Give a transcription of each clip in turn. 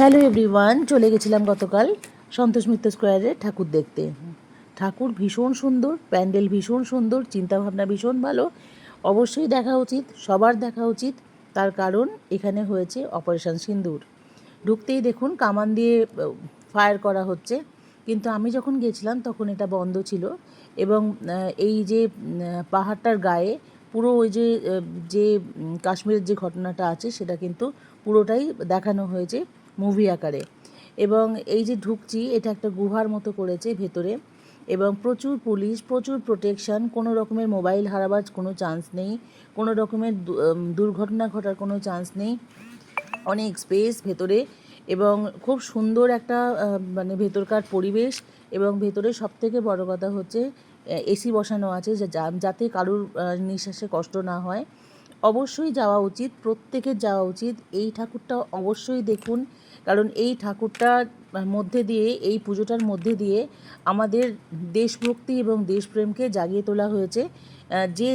Hello everyone, চলে গেছিলাম গতকাল সন্তোষ মিত্র স্কোয়ারে ঠাকুর দেখতে। ঠাকুর ভীষণ সুন্দর, প্যান্ডেল ভীষণ সুন্দর, চিন্তাভাবনা ভীষণ ভালো। অবশ্যই দেখা উচিত, সবার দেখা উচিত। তার কারণ এখানে হয়েছে অপারেশন সিন্দুর। ঢুকতেই দেখুন কামান দিয়ে ফায়ার করা হচ্ছে। কিন্তু আমি যখন গেছিলাম তখন এটা বন্ধ ছিল এবং এই যে পাহাড়টার গায়ে পুরো ওই যে যে কাশ্মীরের যে ঘটনাটা আছে সেটা কিন্তু পুরোটাই দেখানো হয়েছে। মুভি আকারে। এবং এই যে ঢুকছি এটা একটা গুহার মতো করেছে ভেতরে। এবং প্রচুর পুলিশ, প্রচুর প্রোটেকশন কোনো রকমের মোবাইল হারাবার কোনো চান্স নেই। কোনো রকমের দুর্ঘটনা ঘটার কোনো চান্স নেই। অনেক স্পেস ভেতরে। এবং খুব সুন্দর একটা মানে ভেতরকার পরিবেশ। এবং ভেতরে সব থেকে বড় কথা হচ্ছে এসি বসানো আছে যাতে কারুর নিঃশ্বাসে কষ্ট না হয়। অবশ্যই যাওয়া উচিত, প্রত্যেকের যাওয়া উচিত। এই ঠাকুরটা অবশ্যই দেখুন, কারণ এই ঠাকুরটার মধ্যে দিয়ে, এই পুজোটার মধ্যে দিয়ে আমাদের দেশভক্তি এবং দেশপ্রেমকে জাগিয়ে তোলা হয়েছে। যে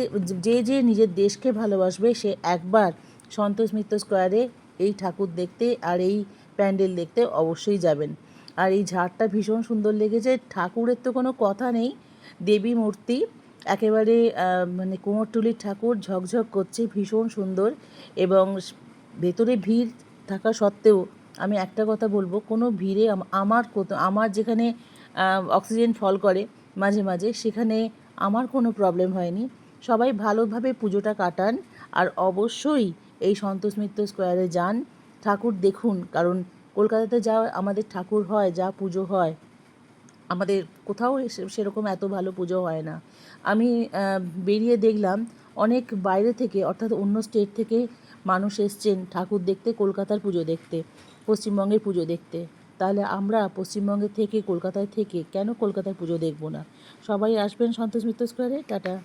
যে যে নিজের দেশকে ভালোবাসবে, সে একবার সন্তোষ মিত্র স্কোয়ারে এই ঠাকুর দেখতে আর এই প্যান্ডেল দেখতে অবশ্যই যাবেন। আর এই ঝাড়টা ভীষণ সুন্দর লেগেছে। ঠাকুরের তো কোনো কথা নেই, দেবী মূর্তি। একেবারে মানে কুমোরটুলির ঠাকুর ঝকঝক করছে, ভীষণ সুন্দর এবং ভেতরে ভিড় থাকা সত্ত্বেও আমি একটা কথা বলব, কোনো ভিড়ে আমার আমার যেখানে অক্সিজেন ফল করে মাঝে মাঝে, সেখানে আমার কোনো প্রবলেম হয়নি। সবাই ভালোভাবে পুজোটা কাটান আর অবশ্যই এই সন্তোষ মিত্র স্কোয়ারে যান। ঠাকুর দেখুন, কারণ কলকাতাতে যা আমাদের ঠাকুর হয়, যা পুজো হয় আমাদের কোথাও সেরকম এত ভালো পুজো হয় না। আমি বেরিয়ে দেখলাম অনেক বাইরে থেকে, অর্থাৎ অন্য স্টেট থেকে মানুষ এসছেন ঠাকুর দেখতে কলকাতার পুজো দেখতে, পশ্চিমবঙ্গের পুজো দেখতে। তাহলে আমরা পশ্চিমবঙ্গে থেকে কলকাতায় থেকে কেন কলকাতার পুজো দেখব না? সবাই আসবেন সন্তোষ মিত্র স্কোয়ারে টাটা।